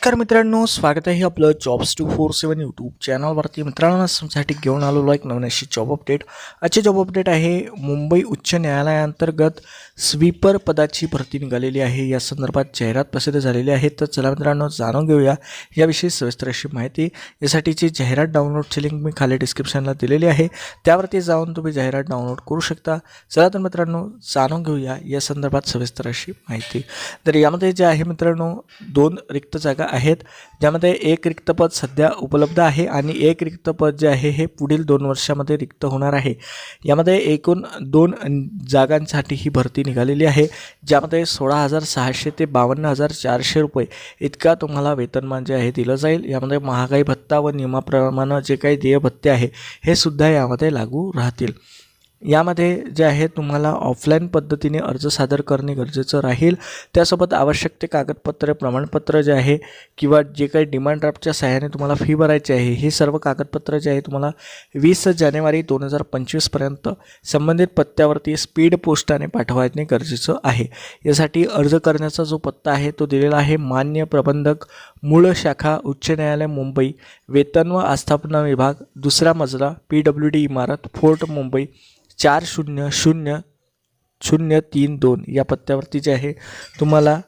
नमस्कार मित्रांनो स्वागत आहे आपलं jobs two four seven YouTube चॅनलवरती मित्रांनो तुमच्यासाठी घेऊन आलेलो एक नवीन अशी जॉब अपडेट आजची जॉब अपडेट आहे मुंबई उच्च न्यायालयाअंतर्गत स्वीपर पदाची भरती निघालेली आहे. या संदर्भात जाहिरात प्रसिद्ध झालेली आहे. तर चला मित्रांनो जाणून घेऊया. याविषयी सविस्तर अशी माहिती. यासाठीची जाहिरात डाउनलोडची लिंक मी खाली डिस्क्रिप्शनला दिलेली आहे. त्यावरती जाऊन तुम्ही जाहिरात डाउनलोड करू शकता. चला तर मित्रांनो जाणून घेऊया या संदर्भात सविस्तर अशी माहिती. तर यामध्ये जे आहे मित्रांनो दोन रिक्त जागा आहेत ज्यामध्ये एक रिक्तपद सध्या उपलब्ध आहे आणि एक रिक्तपद जे आहे हे पुढील दोन वर्षामध्ये रिक्त होणार आहे. यामध्ये एकूण दोन जागांसाठी ही भरती निघालेली आहे ज्यामध्ये सोळा हजार सहाशे ते बावन्न हजार चारशे रुपये इतका तुम्हाला वेतनमान जे म्हणजे आहे दिलं जाईल. यामध्ये महागाई भत्ता व नियमाप्रमाणे जे काही देय भत्ते आहे हे सुद्धा यामध्ये लागू राहतील. यामध्ये जे आहे तुम्हाला ऑफलाईन पद्धतीने अर्ज सादर करणे गरजेचं राहील. त्यासोबत आवश्यक ते कागदपत्रे प्रमाणपत्र जे आहे किंवा जे काही डिमांड ड्राफ्टच्या सहाय्याने तुम्हाला फी भरायची आहे हे सर्व कागदपत्र जे आहे तुम्हाला वीस जानेवारी दोन हजार पंचवीसपर्यंत संबंधित पत्त्यावरती स्पीड पोस्टाने पाठवायने गरजेचं आहे. यासाठी अर्ज करण्याचा जो पत्ता आहे तो दिलेला आहे मान्य प्रबंधक मूळ शाखा उच्च न्यायालय मुंबई. वेतन व आस्थापना विभाग दुसरा मजला पी डब्ल्यू डी इमारत फोर्ट मुंबई. चार शून्य शून्य शून्य तीन दोन या पत्त्यावरती जे आहे तुम्हाला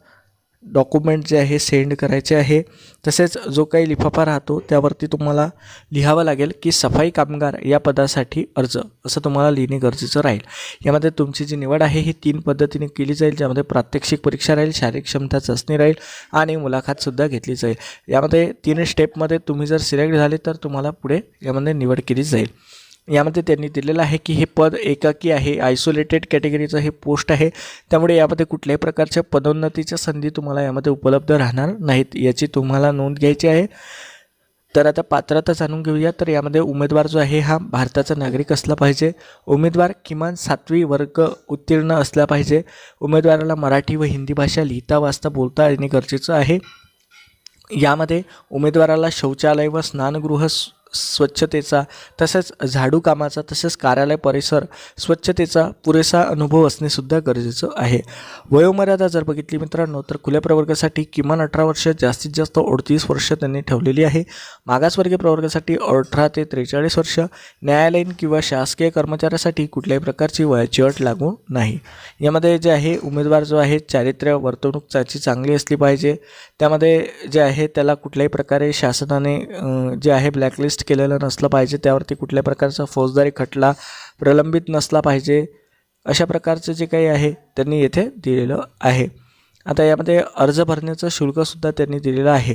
डॉक्युमेंट जे आहे सेंड करायचे आहे. तसेच जो काही लिफाफा राहतो त्यावरती तुम्हाला लिहावं लागेल की सफाई कामगार या पदासाठी अर्ज. असं तुम्हाला लिहिणे गरजेचं राहील. यामध्ये तुमची जी निवड आहे ही तीन पद्धतीने केली जाईल ज्यामध्ये प्रात्यक्षिक परीक्षा राहील शारीरिक क्षमता चाचणी राहील आणि मुलाखतसुद्धा घेतली जाईल. यामध्ये तीन स्टेपमध्ये तुम्ही जर सिलेक्ट झाले तर तुम्हाला पुढे यामध्ये निवड केली जाईल. यामध्ये त्यांनी दिलेलं आहे की हे पद एकाकी आहे आयसोलेटेड कॅटेगरीचं हे पोस्ट आहे. त्यामुळे यामध्ये कुठल्याही प्रकारच्या पदोन्नतीच्या संधी तुम्हाला यामध्ये उपलब्ध राहणार नाहीत याची तुम्हाला नोंद घ्यायची आहे. तर आता पात्रता जाणून घेऊया. तर यामध्ये उमेदवार जो आहे हा भारताचा नागरिक असला पाहिजे. उमेदवार किमान सातवी वर्ग उत्तीर्ण असला पाहिजे. उमेदवाराला मराठी व हिंदी भाषा लिहिता वाचता बोलता येणे गरजेचं आहे. यामध्ये उमेदवाराला शौचालय व स्नानगृह स्वच्छतेचा तसेच झाडू कामाचा तसेच कार्यालय परिसर स्वच्छतेचा पुरेसा अनुभव असणेसुद्धा गरजेचं आहे. वयोमर्यादा जर बघितली मित्रांनो तर खुल्या प्रवर्गासाठी किमान अठरा वर्ष जास्तीत जास्त अडतीस वर्ष त्यांनी ठेवलेली आहे. मागासवर्गीय प्रवर्गासाठी अठरा ते त्रेचाळीस वर्ष न्यायालयीन किंवा शासकीय कर्मचाऱ्यासाठी कुठल्याही प्रकारची वयाची अट लागू नाही. यामध्ये जे आहे उमेदवार जो आहे चारित्र्य वर्तणूक त्याची चांगली असली पाहिजे. त्यामध्ये जे आहे त्याला कुठल्याही प्रकारे शासनाने जे आहे ब्लॅकलिस्ट केलेलं नसलं पाहिजे त्यावरती कुठल्या प्रकारचा फौजदारी खटला प्रलंबित नसला पाहिजे अशा प्रकारचं जे काही आहे त्यांनी येथे दिलेलं आहे. आता यामध्ये अर्ज भरण्याचं शुल्कसुद्धा त्यांनी दिलेलं आहे.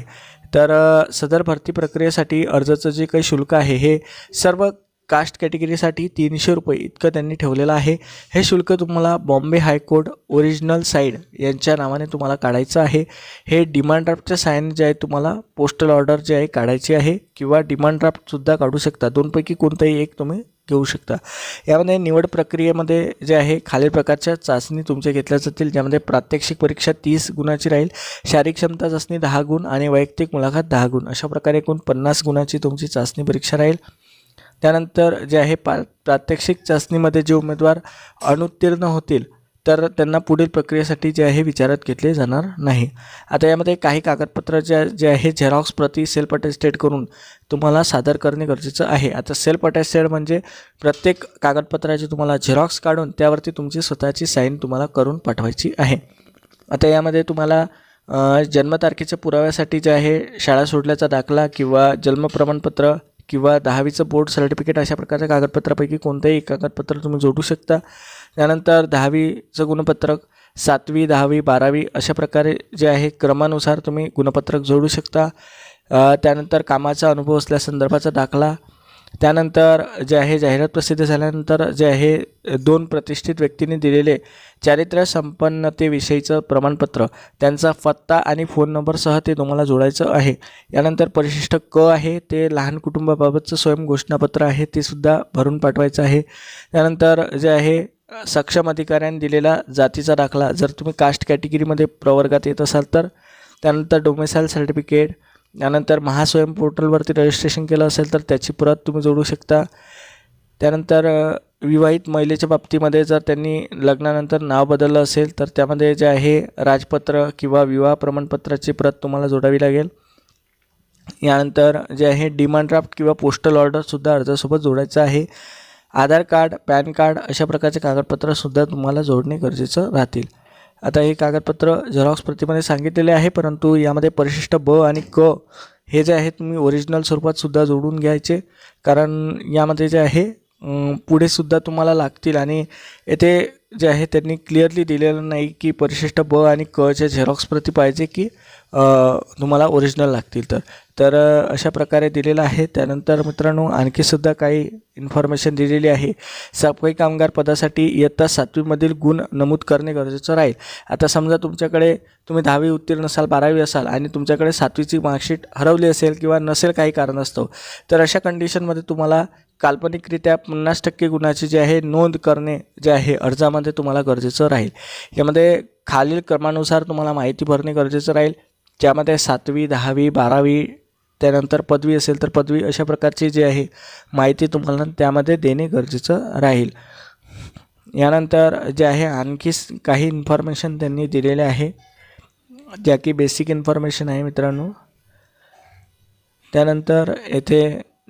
तर सदर भरती प्रक्रियेसाठी अर्जाचं जे काही शुल्क आहे हे सर्व कास्ट कॅटेगरीसाठी तीनशे रुपये इतकं त्यांनी ठेवलेलं आहे. हे शुल्क तुम्हाला बॉम्बे हायकोर्ट ओरिजिनल साईड यांच्या नावाने तुम्हाला काढायचं आहे. हे डिमांड ड्राफ्टच्या सायन जे आहे तुम्हाला पोस्टल ऑर्डर जे आहे काढायची आहे किंवा डिमांड ड्राफ्टसुद्धा काढू शकता. दोनपैकी कोणतंही एक तुम्ही घेऊ शकता. यामध्ये निवड प्रक्रियेमध्ये जे आहे खालील प्रकारच्या चाचणी तुमच्या घेतल्या जातील ज्यामध्ये प्रात्यक्षिक परीक्षा तीस गुणाची राहील शारीरिक क्षमता चाचणी दहा गुण आणि वैयक्तिक मुलाखत दहा गुण. अशा प्रकारे एकूण पन्नास गुणाची तुमची चाचणी परीक्षा राहील. त्यानंतर जे आहे पा प्रात्यक्षिक चाचणीमध्ये जे उमेदवार अनुत्तीर्ण होतील तर त्यांना पुढील प्रक्रियेसाठी जे आहे विचारात घेतले जाणार नाही. आता यामध्ये काही कागदपत्र ज्या जे आहे झेरॉक्स प्रति सेल्फ अटेस्टेड करून तुम्हाला सादर करणे गरजेचं आहे. आता सेल्फ अटेस्टेड म्हणजे प्रत्येक कागदपत्राचे तुम्हाला झेरॉक्स काढून त्यावरती तुमची स्वतःची साईन तुम्हाला करून पाठवायची आहे. आता यामध्ये तुम्हाला जन्मतारखेच्या पुराव्यासाठी जे आहे शाळा सोडल्याचा दाखला किंवा जन्म प्रमाणपत्र किंवा दहावीचं बोर्ड सर्टिफिकेट अशा प्रकारच्या कागदपत्रापैकी कोणतंही कागदपत्र तुम्ही जोडू शकता. त्यानंतर दहावीचं गुणपत्रक सातवी दहावी बारावी अशा प्रकारे जे आहे क्रमानुसार तुम्ही गुणपत्रक जोडू शकता. त्यानंतर कामाचा अनुभव असल्या संदर्भाचा दाखला त्यानंतर जे आहे जाहिरात प्रसिद्ध झाल्यानंतर जे आहे दोन प्रतिष्ठित व्यक्तींनी दिलेले चारित्र्य संपन्नतेविषयीचं प्रमाणपत्र. त्यांचा पत्ता आणि फोन नंबरसह ते तुम्हाला जोडायचं आहे. यानंतर परिशिष्ट क आहे ते लहान कुटुंबाबाबतचं स्वयं घोषणापत्र आहे ते सुद्धा भरून पाठवायचं आहे. त्यानंतर जे आहे सक्षम अधिकाऱ्यांनी दिलेला जातीचा दाखला. जर तुम्ही कास्ट कॅटेगरीमध्ये प्रवर्गात येत असाल तर त्यानंतर डोमेसाईल सर्टिफिकेट त्यानंतर महास्वयं पोर्टलवरती रजिस्ट्रेशन केलं असेल तर त्याची प्रत तुम्ही जोडू शकता. त्यानंतर विवाहित महिलेच्या बाबतीमध्ये जर त्यांनी लग्नानंतर नाव बदललं असेल तर त्यामध्ये जे आहे राजपत्र किंवा विवाह प्रमाणपत्राची प्रत तुम्हाला जोडावी लागेल. यानंतर जे आहे डिमांड ड्राफ्ट किंवा पोस्टल ऑर्डरसुद्धा अर्जासोबत जोडायचं आहे. आधार कार्ड पॅन कार्ड अशा प्रकारचे कागदपत्रसुद्धा तुम्हाला जोडणे गरजेचं राहतील. आता हे कागदपत्र झेरॉक्स प्रतिमध्ये सांगितलेले आहे परंतु यामध्ये परिशिष्ट ब आणि क हे जे आहे तुम्ही ओरिजिनल स्वरूपात सुद्धा जोडून घ्यायचे. कारण यामध्ये जे आहे पुढेसुद्धा पुढे सुद्धा तुम्हाला लागतील. आणि येथे जे आहे त्यांनी क्लिअरली दिलेलं नाही की परिशिष्ट ब आणि क च्या झेरॉक्स प्रती पाहिजे की तुम्हाला ओरिजिनल लागतील तर. तर अशा प्रकारे दिलेलं आहे. त्यानंतर मित्रांनो आणखीसुद्धा काही इन्फॉर्मेशन दिलेली आहे. सफाई कामगार पदासाठी इयत्ता सातवीमधील गुण नमूद करणे गरजेचं राहील. आता समजा तुमच्याकडे तुम्ही दहावी उत्तीर्ण असाल बारावी असाल आणि तुमच्याकडे सातवीची मार्कशीट हरवली असेल किंवा नसेल काही कारणास्तव तर अशा कंडिशनमध्ये तुम्हाला काल्पनिकरित्या पन्नास टक्के गुणाची जे आहे नोंद करणे जे आहे अर्जामध्ये तुम्हाला गरजेचं राहील. यामध्ये खालील क्रमानुसार तुम्हाला माहिती भरणे गरजेचं राहील. ज्यामध्ये सातवी दहावी बारावी त्यानंतर पदवी असेल तर पदवी अशा प्रकारची जी आहे माहिती तुम्हाला त्यामध्ये देणे गरजेचं राहील. यानंतर जे आहे आणखी काही इन्फॉर्मेशन त्यांनी दिलेले आहे ज्या की बेसिक इन्फॉर्मेशन आहे मित्रांनो. त्यानंतर येथे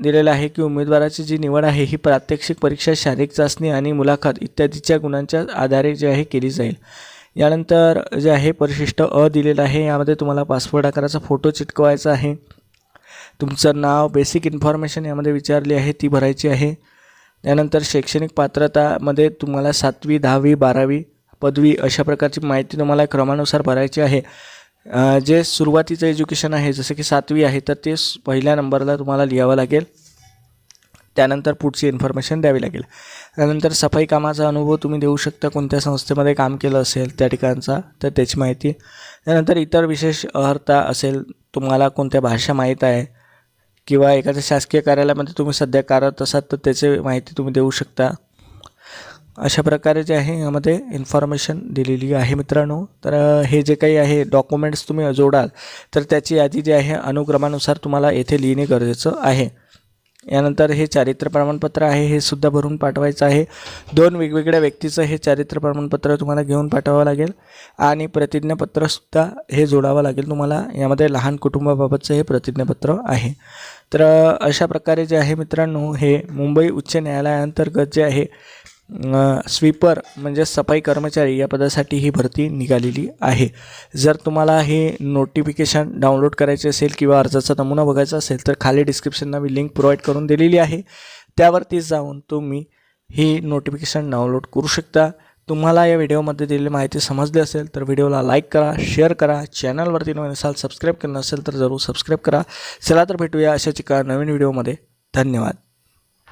दिलेलं आहे की उमेदवाराची जी निवड आहे ही प्रात्यक्षिक परीक्षा शारीरिक चाचणी आणि मुलाखत इत्यादीच्या गुणांच्या आधारे जे आहे केली जाईल. यानंतर जे आहे परिशिष्ट अ दिलेलं आहे यामध्ये तुम्हाला पासपोर्ट आकाराचा फोटो चिटकवायचा आहे. तुमचं नाव बेसिक इन्फॉर्मेशन यामध्ये विचारली आहे ती भरायची आहे. त्यानंतर शैक्षणिक पात्रतामध्ये तुम्हाला सातवी दहावी बारावी पदवी अशा प्रकारची माहिती तुम्हाला क्रमानुसार भरायची आहे. जे सुरुवातीचं एज्युकेशन आहे जसं की सातवी आहे तर ते स- पहिल्या नंबरला तुम्हाला लिहावं लागेल. त्यानंतर पुढची इन्फॉर्मेशन द्यावी लागेल. त्यानंतर सफाई कामाचा अनुभव तुम्ही देऊ शकता. कोणत्या संस्थेमध्ये काम केलं असेल त्या ठिकाणचा तर त्याची माहिती. त्यानंतर इतर विशेष अर्हता असेल तुम्हाला कोणत्या भाषा माहीत आहे किंवा एखाद्या शासकीय कार्यालयामध्ये तुम्ही सध्या कार्यरत असाल तर त्याची माहिती तुम्ही देऊ शकता. अशा प्रकारे जे आहे यामध्ये इन्फॉर्मेशन दिलेली आहे मित्रांनो. तर हे जे काही आहे डॉक्युमेंट्स तुम्ही जोडाल तर त्याची यादी जी आहे अनुक्रमानुसार तुम्हाला येथे लिहिणे गरजेचं आहे. यानंतर हे चारित्र्य प्रमाणपत्र आहे हे सुद्धा भरून पाठवायचं आहे. दोन वेगवेगळ्या व्यक्तीचं हे चारित्र्य प्रमाणपत्र तुम्हाला घेऊन पाठवावं लागेल आणि प्रतिज्ञापत्रसुद्धा हे जोडावं लागेल तुम्हाला. यामध्ये लहान कुटुंबाबाबतचं हे प्रतिज्ञापत्र आहे. तर अशा प्रकारे जे आहे मित्रांनो हे मुंबई उच्च न्यायालयाअंतर्गत जे आहे स्वीपर म्हणजे सफाई कर्मचारी या पदासाठी ही भरती निघालेली आहे. जर तुम्हाला हे नोटिफिकेशन डाउनलोड करायचे असेल किंवा अर्जाचा नमुना बघायचा असेल तर खाली डिस्क्रिप्शनला मी लिंक प्रोव्हाइड करून दिलेली आहे. त्यावरती जाऊन तुम्ही ही नोटिफिकेशन डाउनलोड करू शकता. तुम्हाला या व्हिडिओमध्ये दिलेली माहिती समजली असेल तर व्हिडिओला लाईक करा शेअर करा. चॅनलवरती नवीन असाल सबस्क्राईब केलं नसेल तर जरूर सबस्क्राईब करा. चला तर भेटूया अशाच एका नवीन व्हिडिओमध्ये धन्यवाद.